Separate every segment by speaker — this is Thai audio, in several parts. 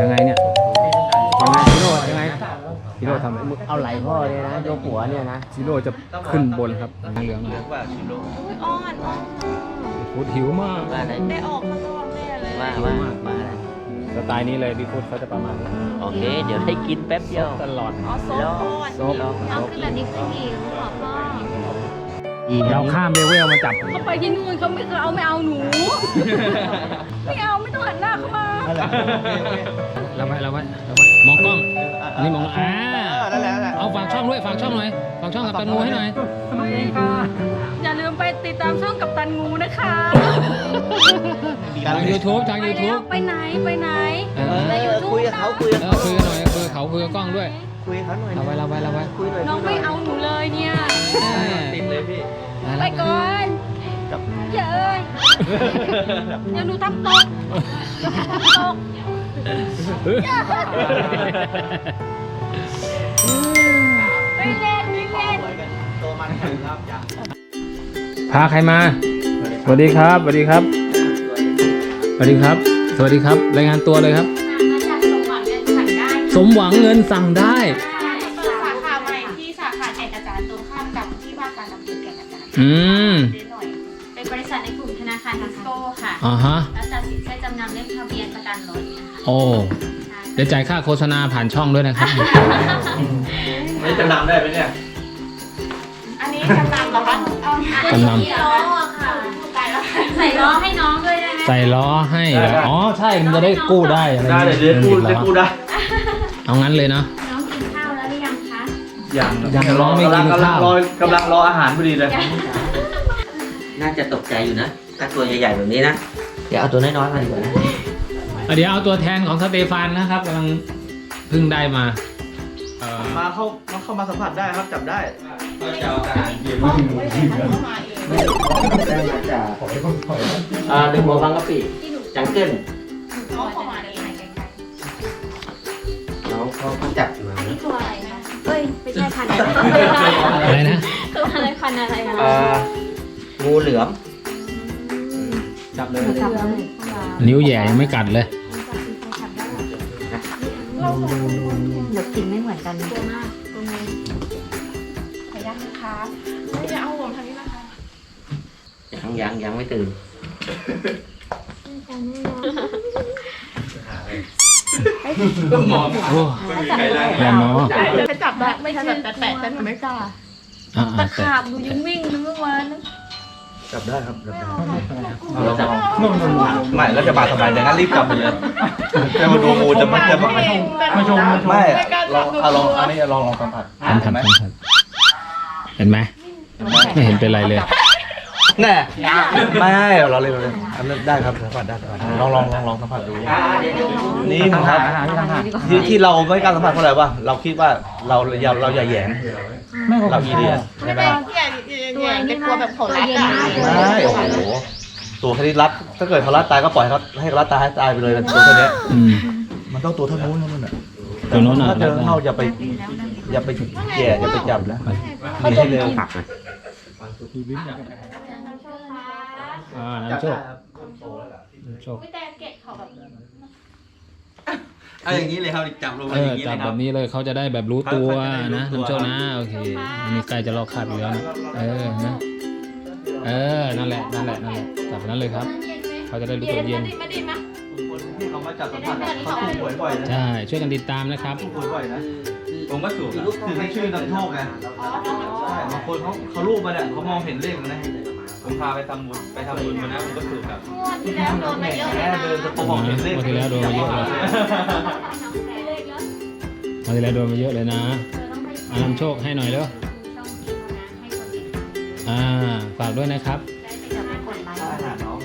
Speaker 1: ยังไงเนี่ยยังไงซิโร่ยังไงซิโร่ทำ
Speaker 2: เอาไหลพ่อเนี่ยนะยกหัวเนี่ยนะ
Speaker 1: ซิโร่จะขึ้นบนครับทางเหลืองหน่อย
Speaker 3: ว่าชิโร่
Speaker 4: อ้อนอ้อน
Speaker 1: พูดหิวมาก
Speaker 2: ว่าอะไร
Speaker 4: ได้ออกข้างนอกแน่เลย
Speaker 2: ว่าว่าว่าอะไร
Speaker 1: สไตล์นี้เลยบิ๊กฟุตเขาจะประมาณนี้
Speaker 2: โอเค เดี๋ยวได้กินแป๊บเดียว
Speaker 1: ตลอด
Speaker 4: อ๋อโซฟอ้อน
Speaker 1: โซฟ
Speaker 4: เอาขึ้นแบบนี้คือหิวเหรอพ่อ
Speaker 2: ดี
Speaker 1: เราข้ามเลเวลมาจับ
Speaker 4: เขาไปที่นู่นเขาไม่เอาไม่เอาหนู เข้ามา
Speaker 1: เราไว้เราไว้เราไว้มองกล้องอันนี้มองอ่า
Speaker 3: นั่นแหละนั่นแหละ
Speaker 1: เอาฝากช่องด้วยฝากช่องหน่อยฝากช่องกับตันงูให้หน่อย
Speaker 4: อย่าลืมไปติดตามช่องกับตันงูนะคะ
Speaker 1: ทาง YouTube ทาง
Speaker 4: ไปแล้ว
Speaker 1: YouTube
Speaker 4: ไปไหนไปไหน
Speaker 1: เออ
Speaker 4: ในยูทูบ
Speaker 2: คุยกับเขาคุยกับ
Speaker 1: เออ
Speaker 2: เขา
Speaker 1: คุยกันหน่อยคุยกับเขาคุยกับกล้องด้วย
Speaker 2: คุยกับเขาหน่อย
Speaker 1: เราไว้เราไว้เราไว้
Speaker 2: คุยหน่อย
Speaker 4: น้องไม่เอาหนูเลยเนี่ย
Speaker 3: ติดเลยพี่
Speaker 4: ไปก่อน เย้ยเดี๋ยวหนูทำตกเดี๋ยวหนูทำตกไม่เล่นไม่เล่น
Speaker 3: ตัวมันครับอย่า
Speaker 1: พาใครมา สวัสดีครับ สวัสดีครับ สวัสดีครับ สวัสดีครับ รายงานตัวเลยครับ
Speaker 4: มาจากสมหวังเงินสั่งได้
Speaker 1: สมหวังเงินสั่งได้
Speaker 4: เปิดสาขาใหม่ที่สาขาแก่งกระจานตรงข้ามกับที่ว่าการอำเภอแก่งกระจาน
Speaker 1: อืม
Speaker 4: เดี๋ยวหน่ ในกลุ่มธนาคารทัสโก้ค่ะ
Speaker 1: อ่าฮะ
Speaker 4: แล้วจัดสินเชื่อจำนำเล่มทะเบียนประกันรถนะคะ
Speaker 1: โอ้
Speaker 4: ใช่
Speaker 1: เดี๋ยวจ่ายค่าโฆษณาผ่านช่องด้วยนะครับ
Speaker 3: ไม่จะนำได้ไหมเนี่ย
Speaker 4: อันนี้จำนำเหรอคะเอา
Speaker 1: จำนำ
Speaker 4: ล้อค่ะใส่ล้อให้น้องด้วยได้ไหม
Speaker 1: ใส่ล้อให้เหรออ๋อ ใช่ มันจะได้กู้ได้อะไร
Speaker 3: ได้เลยเดี๋ยวกู้ได้กู้ได้
Speaker 1: เอางั้นเลยเนาะ
Speaker 4: น้องกินข้าวแล้วหรือยังคะ
Speaker 3: อย่าง
Speaker 1: ยังรอไม่กิน
Speaker 3: กำลัง
Speaker 1: ข้าว
Speaker 3: รอกำลังรออาหารพอดีเลย
Speaker 2: น่าจะตกใจอยู่นะ ถ้าตัวใหญ่ๆแบบนี้นะ เดี๋ยวเอาตัวน้อยๆมาดีกว่านะ
Speaker 1: เดี๋ยวเอาตัวแทนของสเตฟานนะครับกำลังเพิ่งได้มาเอ่อ
Speaker 3: มาเข้ามาเข้ามาสัมผัสได้ครับจับได้
Speaker 2: อ่าดึงหัวบางกะปิจังเกิล
Speaker 4: น้องเข้ามาได้ไหนไกล
Speaker 2: น้องเขาเขาจับอยู่
Speaker 4: ๆอัน
Speaker 2: นะ
Speaker 4: นี้ตัวอะไรคะเอ้ยไม่ใช่พันธุ์อะไร
Speaker 1: อะไรนะ
Speaker 4: ตัวอะไรพันธุ์อะไรคะ
Speaker 2: อ่า งูเหลือม
Speaker 3: จับเลย
Speaker 4: จับเลย
Speaker 1: นิ้วแหย่ยังไม่กัดเลย
Speaker 4: เดี๋ยวกินไม่เหมือนกันตัวมากตัวไงขออนุญาตนะคะไม่จะเอาหัวทางนี้นะคะ
Speaker 2: ยังยังยังไม่ตื่น
Speaker 3: หมอ
Speaker 1: โอ้แย่หมอ
Speaker 4: จะจับแบบไม่ใช่แบบแปะๆแต่หนูไม่กล้า
Speaker 1: อ่า
Speaker 4: ตะ
Speaker 1: แต่
Speaker 4: ขาบหนูยังวิ่งนึกว่าวั น
Speaker 3: จับได้ครับจับได้
Speaker 2: เราจับ
Speaker 3: ไม่แล้วจะบาดสบายแต่งั้นรีบจับไปเลยจะมาดูงูจะไม่จะไม่ไม่ชมไม่ลองเอาลองอันนี้ลองลองสัมผัส
Speaker 1: สัมผัสสัมผัสเห็นไหมไม่เห็นเป็นไรเลย
Speaker 3: แน่ไม่เราเลยเราเลยอันนั้นได้ครับสัมผัสได้สัมผัสได้ลองลองลองลองสัมผัสดูนี่ครับที่ที่เราไม่กล้าสัมผัสเพราะอะไรวะเราคิดว่าเราเราเราอย่าแหยงเราอีเดียใช่ไหม
Speaker 4: ตัวนี้กลัวแบบเขารัดอะ
Speaker 3: ไม่โอ้โหตัวแค่นี้รัดถ้าเกิดเขารัดตายก็ปล่อยเขาให้เขารัดตายให้ตายไปเลยตัวแค่เนี้ย
Speaker 1: อืม
Speaker 3: มันต้องตัวเท่านู้นเท่านั้นน่ะ
Speaker 1: ตัวโน้นน่ะ
Speaker 3: ถ้าเจอเข้าอย่าไปอย่าไปแย่อย่าไปจับนะมีให้เร็ว
Speaker 1: อ่าน้ำโชคน้ำโชค
Speaker 4: ไม่แต่เกะเขาแบบ
Speaker 3: เอาอย่างนี้เลยครับจับลง
Speaker 1: เออจับแบบนี้เลยเขาจะได้แบบรู้ตัวนะน้ำโชคนะโอเคอันนี้ใกล้จะลอกคราบอยู่แล้วนะเออนะเออนั่นแหละนั่นแหละนั่นแหละจับแบบนั้นเลยครับเขาจะได้รู้ตัวเย็น
Speaker 4: มาดิมา
Speaker 3: ที่เขามาจับสัมผัสเขาถูกหวยบ่อยนะ
Speaker 1: ใช่ช่วยกันติดตามนะครับ
Speaker 3: ถูกหวยบ่อยนะ ผมก็ถูกถึงให้ชื่อนำโชคไงใช่บางคนเขาเขารูปมาเนี่ยเขามองเห็นเลขมันนะ ผมพาไปทำบุญไปทำบุญมานะผมก็ถูกครับ
Speaker 4: งวดที่แล้วโดนไปเยอะเลย
Speaker 3: แม่
Speaker 4: นะ
Speaker 3: เดินจะมองเห็นเลข
Speaker 1: วันที่แล้วโดนมาเยอะเลยวันที่แล้วโดนมาเยอะเลยนะเอานำโชคให้หน่อยเด้ออ่าฝากด้วยนะครับ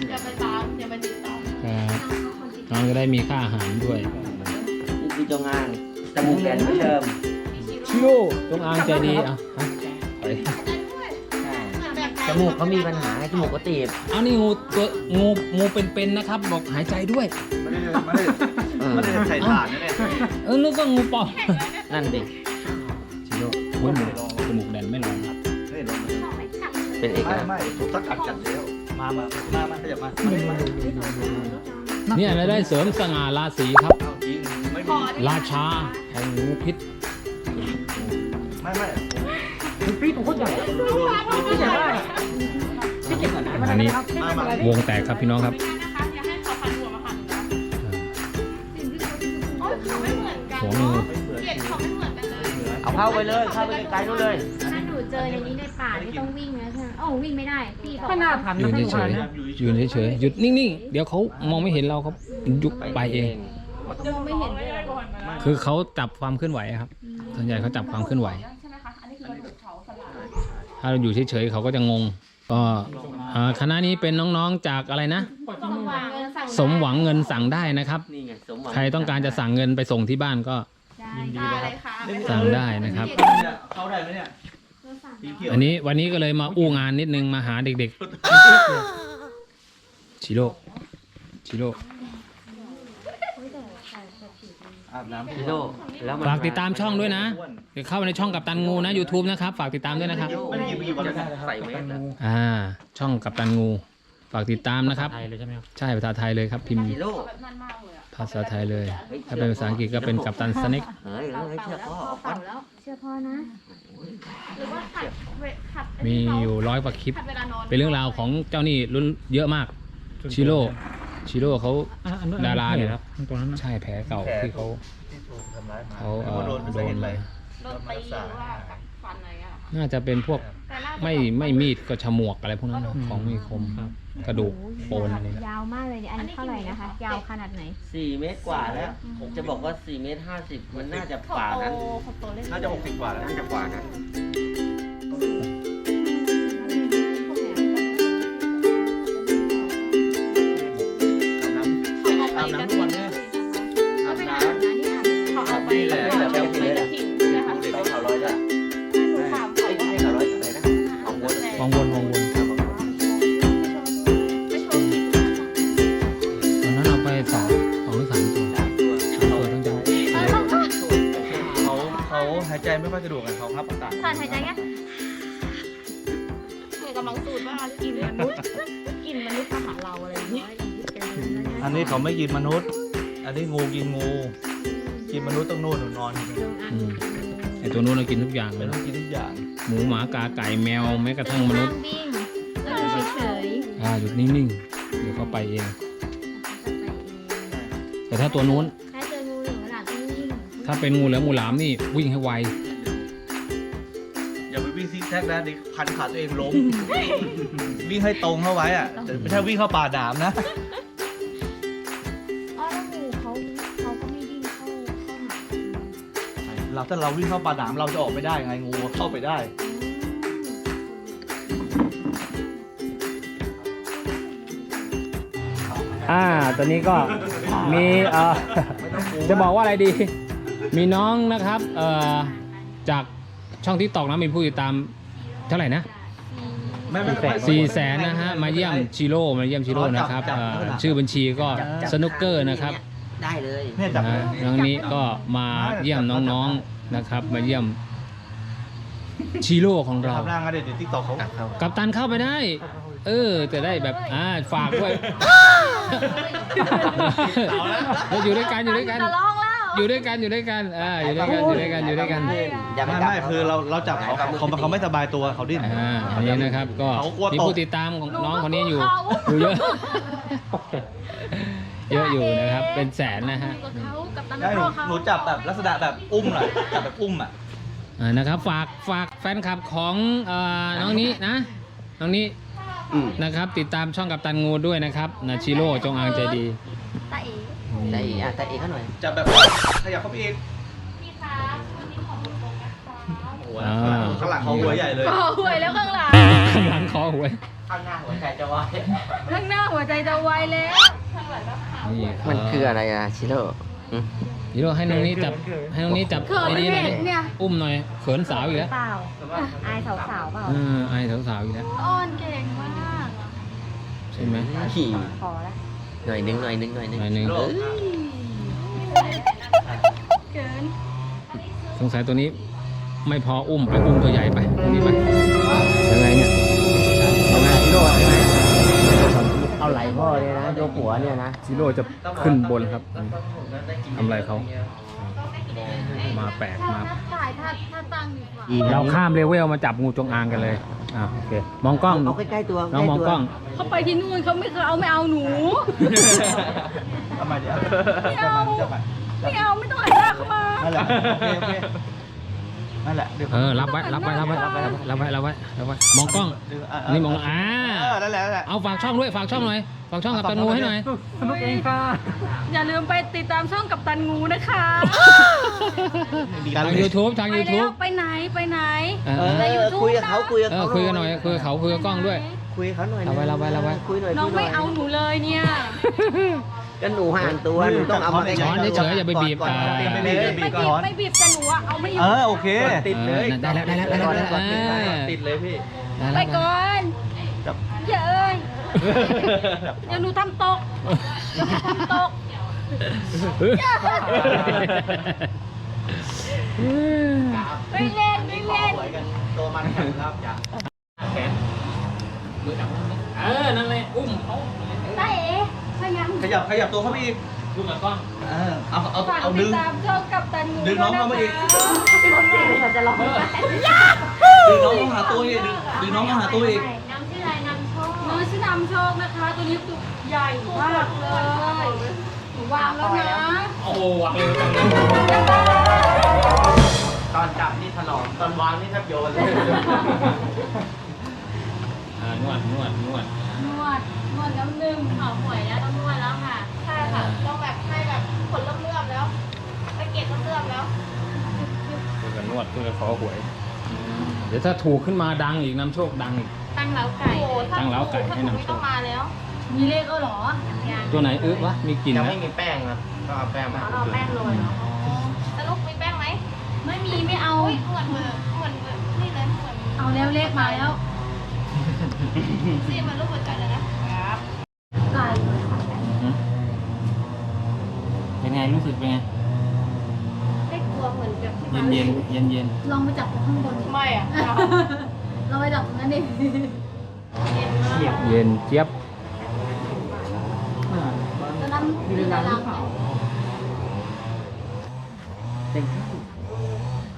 Speaker 4: อย่าไปตามอย่าไปติดตาม
Speaker 1: ครับน้องจะได้มีค่าอาหารด้วย
Speaker 2: นี่คือจงอางจมูกแบนไม่เดิม
Speaker 1: ชิโร่จงอางใจดีอะฮะไป
Speaker 2: จมูกเขามีปัญหาไงจมูกก็ตีบ
Speaker 1: เอานี่งูตัวงูงูเป็นๆนะครับ บอกหายใจด้วย
Speaker 3: ไม่ได้ไม่ได้ไม่ได้ใส่ถ่านนะเนี่ย
Speaker 1: เออนึกว่างูปลอม
Speaker 2: นั่นดิ
Speaker 1: ชิโร่อุ้ยหมูจมูกแดนไม่ร้อนครับ
Speaker 2: เป็นเอก
Speaker 3: ไม่
Speaker 2: ลักษณ์
Speaker 3: ไม่ถูกสักกัดกัดแล้วมามามามาขยับมา
Speaker 1: เนี่ยรายได้เสริมสง่าราศีครับ
Speaker 3: เอาจริงไม่
Speaker 4: ข
Speaker 3: มี
Speaker 4: อได้ไหม
Speaker 1: ราชาแห่งงูพิษ
Speaker 3: ไม่ไม่
Speaker 1: อันนี้
Speaker 3: ไม่ไม่
Speaker 1: วงแตกครับพี่น้องครับ
Speaker 4: ไม่ได้นะคะอย่าให้เขาพันหัวมาพันนะโอ้ยเขาไม่เหมือนกัน
Speaker 1: หัวงู
Speaker 4: เกล็ดเขาไม่เหมือนกันเลย
Speaker 2: เอาเข้าไปเลยเข้าไปไกลๆนู้นเลย
Speaker 5: ถ้าหนูเจอในนี้ในป่านี่ต้องวิ่งนะใช่ไหมโอ้วิ่งไม่ได้พี่บอก
Speaker 6: ไม่น่าทัน
Speaker 1: ยื
Speaker 6: นะ
Speaker 1: น
Speaker 6: ไม่
Speaker 1: เฉ
Speaker 6: ทัน
Speaker 1: ย
Speaker 6: นะ
Speaker 1: ๆยืนเฉยๆหยุดนิ่งๆ เดี๋ยวเขามองไม่เห็นเราครับยุบไปเอง
Speaker 5: มองไม่เห็นเลย
Speaker 1: คือเขาจับความเคลื่อนไหวอะครับ ส่วนใหญ่เขาจับความเคลื่อนไหว ถ้าเราอยู่เฉยๆเขาก็จะงง ก็อ่าคณะนี้เป็นน้องๆจากอะไรนะ
Speaker 5: สมหวังเงินสั่ง
Speaker 1: สมหวังเงินสั่งได้นะครับ
Speaker 2: นี่ไงสมหวัง
Speaker 1: ใครต้องการจะสั่งเงินไปส่งที่บ้านก็
Speaker 5: ได้
Speaker 4: ได้เลยค่ะ
Speaker 1: สั่งได้นะครับ
Speaker 3: เนี่ยเข้าได้ไหมเนี่ยสีเขียว
Speaker 1: อันนี้วันนี้ก็เลยมาอู้งานนิดนึงมาหาเด็กๆชิโร่ชิโร่
Speaker 3: อาบน้ำ
Speaker 2: ชิโร่แล้วมัน
Speaker 1: ฝากติดตามช่องด้วยนะเดี๋ยวเข้าไปในช่องกับตันงูนะ YouTube นะครับ ฝากติดตามด้วยนะครับ
Speaker 3: ไม่ได้กี่กี่วันแล้วนะ
Speaker 2: ใส่เมสอะ
Speaker 1: อ่า ช่องกับตันงู ฝากติดตามนะครับ
Speaker 6: ไทยเลยใช่ไหมครับ
Speaker 1: ใช่ภาษาไทยเลยครับพิมพ์
Speaker 2: ชิโร่
Speaker 4: แบบนั่นมากเลยอะ
Speaker 1: ภาษาไทยเลย ถ้าเป็นภาษาอังกฤษก็เป็นกับตันสเน็ก
Speaker 2: เฮ้ยเฮ้ยเชื่อพ่อ
Speaker 5: เป่าแล้วเชื่อพ่อนะ
Speaker 4: หรือว่าขัดเวขัด
Speaker 1: มีอยู่ร้อยกว่าคลิป
Speaker 4: ขัดเวลานอน
Speaker 1: เป็นเรื่องราวของเจ้านี่รุ่นเยอะมาก ชิโร่ ชิโร่เขา
Speaker 6: อะอันนั้น
Speaker 1: ดาราเนี่ย
Speaker 6: ครับตรงนั้นนะ
Speaker 1: ใช่แผลเก่าที่เขา
Speaker 3: ที่ถูกทำร้ายมา
Speaker 1: เขาเอ่อ
Speaker 3: โดน
Speaker 1: โดน
Speaker 3: ไป
Speaker 1: มา
Speaker 4: โดนตีหรือว่ากัดฟันอะไรอะค่ะ
Speaker 1: น่าจะเป็นพวก
Speaker 4: แต่น่าจะ
Speaker 1: ไม่ไม่มีดก็ฉมวกอะไรพวกนั้นนะของมีคม
Speaker 6: ครับ
Speaker 1: กระดูกโปนอะไรนะ
Speaker 5: ยาวมากเลยเนี่ยอันนี้เท่าไหร่นะคะ ยาวขนาดไหน
Speaker 2: สี่เมตรกว่าแล้วผมจะบอกว่าสี่เมตรห้าสิบมันน่าจะ
Speaker 4: เขา
Speaker 2: ป่า
Speaker 4: โต
Speaker 2: นั้น
Speaker 4: เขาโตเล่น
Speaker 3: น่าจะหกสิบกว่าแล้ว
Speaker 2: น่าจะกว่านั้น
Speaker 4: ใจ
Speaker 3: ไม่ค่อยสะดวกกันเขาครับอากาศ
Speaker 5: ถอนหายใจไง
Speaker 4: เหมือนกำลังสูตรว่ากินมนุษย์กินมนุษย์มาหาเราอะไรอย่างนี้
Speaker 3: อันนี้เขาไม่กินมนุษย์ อันนี้งูกินงู กินมนุษย์ต้องนู่นนอนอยู่
Speaker 1: อืมไอตัวนู้นเรากินทุกอย่างเล
Speaker 3: ไม่
Speaker 1: ย
Speaker 3: ต้องกินทุกอย่าง
Speaker 1: หมูหมากาไก่แมวแม้กระทั่งมนุษย์
Speaker 5: วิ่งแล้วอยู่เฉย
Speaker 1: อ่าหยุดนิ่งๆเดี๋ยวเขาไปเอง
Speaker 5: ๆ
Speaker 1: แต่ถ้าตัวนู้น
Speaker 5: ถ้าเป็
Speaker 1: นงูเหลือมงูหลามนี่วิ่งให้ไว
Speaker 3: อย่าไปวิ่งซิกแซกนะเด็กพันขาตัวเองล้ม วิ่งให้ตรงเข้าไว้อะแต่ไม่ใช่วิ่งเข้าป่าหนามนะ
Speaker 5: อ๋อแล้วงูเขาเขาก็ไม่วิ่งเข้าเข้าหา
Speaker 3: เราถ้าเราวิ่งเข้าป่าหนามเราจะออกไม่ได้ไงงูเข้าไปได้
Speaker 1: อ่า ตอนนี้ก็มีเอ่อ จะบอกว่าอะไรดี มีน้องนะครับเอ่อจากช่องทิกตอกนะมีผู้ติดตามเท่าไหร่นะ
Speaker 3: ไม่ไม่ไม่
Speaker 1: สี่แสนนะฮะมาเยี่ยมชิโร่มาเยี่ยมชิโร่นะครับเอ่อชื่อบัญชีก็สนุกเกอร์นะครับ
Speaker 2: ได้เลย
Speaker 3: เนี่ยจับ
Speaker 1: นะฮะน้องนี้ก็มาเยี่ยมน้องๆนะครับ มาเยี่ยมชิโร่ของเรา
Speaker 3: ทำร่างกันเดี๋ยวติ๊กต็อกเขา
Speaker 1: กับตันเข้าไปได้ เออจะได้แบบอ่าฝากด้วยเราอยู่ด้วยกันอยู่ด้วยกัน
Speaker 5: จะร้องแล้ว
Speaker 1: อยู่ด้วยกันอยู่ด้วยกันอ่าอยู่ด้วยกันอยู่ด้วยกันอยู่ด้วยกัน
Speaker 2: อย่าไป
Speaker 3: ไม่
Speaker 2: จับ
Speaker 3: ไม่คือเราเราจับเขาเขาเขาเขาไม่สบายตัวเขาดิ้น
Speaker 1: อ่าอันนี้นะครับ ก็
Speaker 3: เขากลัวตก
Speaker 1: มีผู้ติดตามของน้องคนนี้อยู่อยู่เยอะ เยอะอยู่นะครับ เป็นแสนนะฮะ
Speaker 4: กับเขากับตัน
Speaker 3: ได้หนู
Speaker 4: พ่อเขา
Speaker 3: หนูจับแบบลักษณะแบบอุ้มหน่อยจับแบบอุ้มอะ
Speaker 1: อ่านะครับฝากฝากแฟนคลับของเอ่อน้องนี้นะ น้องนี้
Speaker 2: อืม
Speaker 1: นะครับ ติดตามช่องกับตันงูด้วยนะครับนาชิโร่จงอางใจดี
Speaker 5: ตาเอ๋
Speaker 2: แต่อีกอะแต่อีกเขาหน่อย
Speaker 3: จับแบบขยับเข้าไปอีก
Speaker 4: พี่คะวันนี้ขอตรงๆนะคะ
Speaker 3: โอ้โหข้างหลังเขาหัวใหญ่เลย
Speaker 4: ขอหวยแล้วข้างหลัง
Speaker 1: ข้างหลังคอหวย
Speaker 2: ข้างหน้าหัวใจจะวาย
Speaker 4: ข้างหน้าหัวใจจะวายแล้ว
Speaker 1: นี่รับ
Speaker 2: มันคืออะไรอะชิโร่อืม
Speaker 1: ชิโร่ให้น้องนี้จับให้น้องนี้จับ
Speaker 5: เขิน
Speaker 1: ไอ้นี่หน่อยดิ
Speaker 5: เนี่ย
Speaker 1: อุ้มหน่อยเขินสาวอีกแล้ว
Speaker 5: เปล่าอายสาวๆเปล่า
Speaker 1: เออไอ้สาวๆอีกแล้ว
Speaker 4: อ้อนเก่งมาก
Speaker 1: ใช่ไหม
Speaker 2: ขี่
Speaker 5: พอแล้ว
Speaker 2: หน่อยหนึงหน่อยหนึงหน่อยหนึง
Speaker 1: หน่อยหนึ่ง
Speaker 2: เอ้ย
Speaker 4: เกิน
Speaker 1: สงสัยตัวนี้ไม่พออุ้มไปอุ้มตัวใหญ่ไปตรงนี้ไปยังไงเนี่ยเอาไงชิโร่ยังไง
Speaker 3: เอา
Speaker 2: เอาไหลพ่อเนี่ยนะยกหัวเนี่ยนะ
Speaker 1: ซิโร่จะขึ้นบนครับทำอะไรเขา มาแปลกมา
Speaker 5: ถ้าจ่ายถ้าถ้าตังค์ดีกว่า
Speaker 1: เราข้ามเลเวลมาจับงูจงอางกันเลยอะโอเคมองกล้อง
Speaker 2: เอาใกล้ๆตัว
Speaker 1: น้องมองกล้อง
Speaker 5: เขาไปที่นู่นเขาไม่เคยเอาไม่เอาหนู
Speaker 3: ทำไมเดี๋ยว
Speaker 5: ไม่เอา ไม่เอาไม่ต้องหันหน้าเข้ามา
Speaker 3: นั่นแหละโอเคโอเค นั่นแหละดี๋ยวผม
Speaker 1: เออรับไว้รับไว้รับไว้รับไว้รับไว้รับไว้รับไว้มองกล้อง
Speaker 3: ดึงะ
Speaker 1: อันนี้มองอ่า
Speaker 3: เออนั่นแหละนั่นแหละ
Speaker 1: เอาฝากช่องด้วยฝากช่องหน่อยฝากช่องกับตันงูให้หน่อย
Speaker 3: สนุกเองค่ะ
Speaker 5: อย่าลืมไปติดตามช่องกับตันงูนะคะ
Speaker 1: ทาง YouTube ทาง
Speaker 5: ไปแล้ว
Speaker 1: YouTube
Speaker 5: ไปไหนไปไหน
Speaker 1: เออ
Speaker 2: เอ
Speaker 1: เออ
Speaker 2: อ คุยกับเขาคุยกับ
Speaker 1: เออ
Speaker 2: เขา
Speaker 1: คุยกันหน่อยคุยกับเขาคุยกับกล้องด้วย
Speaker 2: คุยกับเขาหน่อย
Speaker 1: เอาไว้เอาไว้เอาไว้
Speaker 2: คุยหน่อย
Speaker 5: น้อง
Speaker 2: คุยห
Speaker 5: ไม่เอาหนูเลยเนี่ย
Speaker 2: ก็หนูห่างตัวหนูต้องเอามาใกล้ๆ
Speaker 1: ช้อนเฉยๆอย่าไปบีบ
Speaker 2: ก่อน
Speaker 1: อ่า
Speaker 2: ก่อน
Speaker 3: ไม่
Speaker 2: ติด
Speaker 3: บี
Speaker 2: เลย
Speaker 3: บ
Speaker 5: ไม่บีบไม่บีบแต่หนูอะเอาไม่อยู่
Speaker 3: เออโอเค
Speaker 2: ติดเลย
Speaker 1: เออได้แล้วได้แล้วได้แล้วได้แล้ว
Speaker 2: ก่อนติดเลย
Speaker 1: อ่า
Speaker 3: ติดเลยพี่
Speaker 1: ได้
Speaker 5: ไป
Speaker 1: แล้ว
Speaker 5: ก่อน
Speaker 3: จับ
Speaker 5: อย่าเอ้ยเดี๋ยวหนูทำตกเดี๋ยวหนูทำตกไม่เล่นไม่เล่น
Speaker 3: ตัวมันครับอย่า
Speaker 1: เออนั่นแหละอุ้มเขา
Speaker 5: ตาเอ๋พยายาม
Speaker 3: ขยับขยับตัวเข้าไปอีก
Speaker 1: ดูกับกล้อง
Speaker 3: เออเอาเอา
Speaker 5: ฝาก
Speaker 3: เอา
Speaker 5: ติ
Speaker 3: ดึ
Speaker 5: ด
Speaker 3: ง
Speaker 5: ตามช่องกับตันงู
Speaker 3: ดึงน้องเข้ามาอีก
Speaker 5: เราจะร้องไห้
Speaker 3: ดึงน้องเข้าหาตัวอีกดึงดึงน้องเข้าหาตัวอีก
Speaker 5: น้ำชื่ออะไรน้ำโชคน้องชื่อน้ำโชคนะคะ ตัวนี้ตัวใหญ่มากเลยหนูวางแล้วนะ
Speaker 1: โอ้โหวางเร็วจังเลย
Speaker 3: ตอนจับนี่ถลอมตอนวางนี่แทบโยนเลย
Speaker 1: อ่านวดนวดนวด
Speaker 5: นวดนวดแล้วหนึ่งขอหวยแล้วต้องนวดแล้วค่ะ
Speaker 4: ใช่ค่ะ ต้องแบบให้แบบผลเลื่อมๆแล้วไปเก็บเลื่อมๆแล้ว
Speaker 1: คุยกันนวดคุยกันขอหวย เดี๋ยวถ้าถูกขึ้นมาดังอีกน้ำโชคดังอีก
Speaker 5: ตั้งเล้าไก่
Speaker 4: โอ้โหถ้า
Speaker 1: ตั้งเล้าไก่ให้
Speaker 4: ถ้าถูก
Speaker 1: นำ
Speaker 4: ไม่
Speaker 1: โช
Speaker 4: ต้อ
Speaker 1: ค
Speaker 4: งมาแล้ว
Speaker 5: มีเลขก็หรอ
Speaker 4: ยัง
Speaker 1: ตัวไหนอึวะมีกลิ่น
Speaker 3: ยัง
Speaker 1: ไหม
Speaker 3: ไม่มีแป้งนะก็เอาแป้งมา
Speaker 4: เอาแป้งโรยเนาะแล้วลูกมีแป้งไหม
Speaker 5: ไม่มีไม่เอา
Speaker 4: อุ้ยเหมือนเหมือนเหมือนเหมือนนี่เลยเหมือน
Speaker 5: เอาแล้วเลขมาแล้ว
Speaker 4: ซีมันรูปหัวใจเลยนะครับ
Speaker 5: ไก่
Speaker 1: อืมเป็น ไงรู้สึกเป็นไง
Speaker 4: ได้กลัวเหมือนแบบที่
Speaker 1: เย็นเย็นเย็นเย็น
Speaker 5: ลองไปจับข้างบน
Speaker 4: ไม่อะ
Speaker 5: ลองไปจับตรงนั้นดิ
Speaker 4: เย็นมาก
Speaker 1: เย็นเจี๊ยบ
Speaker 5: ตอนนั้นมีตารางไหม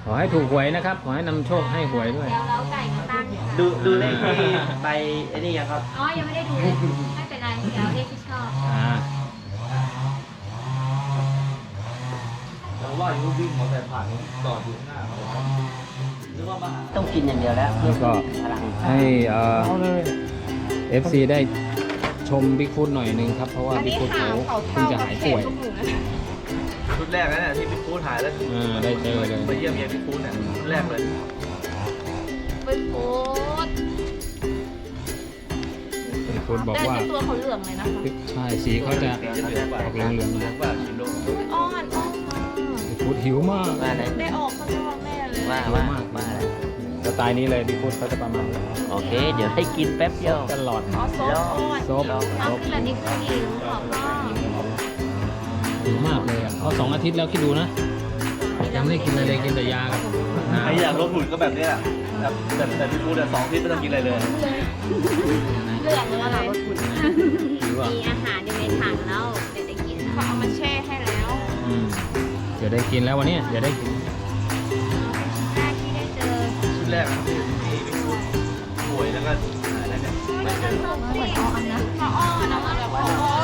Speaker 1: ขอให้ถูกหวยนะครับ ขอให้นำโชคให้หวยด้วย
Speaker 5: แล้วเล้าไก่มาตั้ง
Speaker 2: ดูดูเลขที่ไปไอ้นี่ยังครับ
Speaker 5: อ๋อ ยังไม่ได้ดูเลยไม่เป็นไร เดี๋ยวเลขที่ชอบ
Speaker 1: อ่า
Speaker 3: แล้วว่าอยู่วิ่งมอเตอร์ไซค์ผ่านจอดอยู่ข้างหน้าเขาหรือว่ามาหา
Speaker 2: ต้องกินอย่างเดียวแล้ว
Speaker 1: แล้วก็
Speaker 2: พลัง
Speaker 1: ให้เอ่อ FC ได้ชมบิ๊กฟุตหน่อยนึงครับ เพราะว่าบิ๊กฟุตเขาเพิ่งจะหายป่วย
Speaker 3: ชุดแรกนะเนี่ยที่พี่ฟูดหายแล้ว
Speaker 1: อ่าได้เจอเลย
Speaker 3: ไปเยี่ยมเยียนพี่ฟูดเนี่ยชุดแรกเลย
Speaker 4: ไปโพสต์
Speaker 1: บิ๊กฟุตบอก
Speaker 4: แต่
Speaker 1: ว่า
Speaker 4: ในตัวเขาเหลืองเลยนะคะ
Speaker 1: ใช่สีเขาจะออกเหลืองๆ
Speaker 3: เหลื
Speaker 1: นะ
Speaker 3: องกว่าชิโร่
Speaker 1: บิ๊กฟุตหิวมาก
Speaker 2: ว่าไหน
Speaker 4: ได้ออกข้างนอกแน่เลย
Speaker 2: ว่า
Speaker 1: หิว
Speaker 2: ว่ามา
Speaker 1: ก
Speaker 2: ว่า
Speaker 1: สไตล์นี้เลยบิ๊กฟุตเขาจะประมาณนี้
Speaker 2: โอเค เดี๋ยวให้กินแป๊บเดียว
Speaker 1: ตลอด
Speaker 4: อ๋อโซฟอ้อน
Speaker 1: ซบ
Speaker 4: เอา
Speaker 1: ซบ
Speaker 4: กินอันนี้คือหิวขอบพ่อ
Speaker 1: หิวมากเลยอะเขาสองอาทิตย์แล้วคิดดูนะยังไม่ได้กินอะไรเลยกินแต่ยากับน้ำ
Speaker 3: ใครอยากลดหุ่นก็แบบเนี้ยแบบแต่แต่พี่ฟูดเนี่ยสองอาที่ไม่ต้องกินอะไรเลย
Speaker 4: เหลืองเลย
Speaker 1: หิวอะ
Speaker 5: มีอาหารอยู่ในถังแล้วเดี๋ยวได้กิน
Speaker 4: เขาเอามาแช่ให้แล้ว
Speaker 1: อืมเดี๋ ยวได้กินแล้ววันเนี้ยเดี๋ยวได้กิน
Speaker 5: แรกที่ได้เจอ
Speaker 3: ชุดแรกนะที่ที่พี่ฟูดป่วยแล้วก็หายแล้วเนี่ย
Speaker 5: เหมือนอ้อนนะ
Speaker 4: เขาอ้อนนะเหมือนแบบเขาอ้อน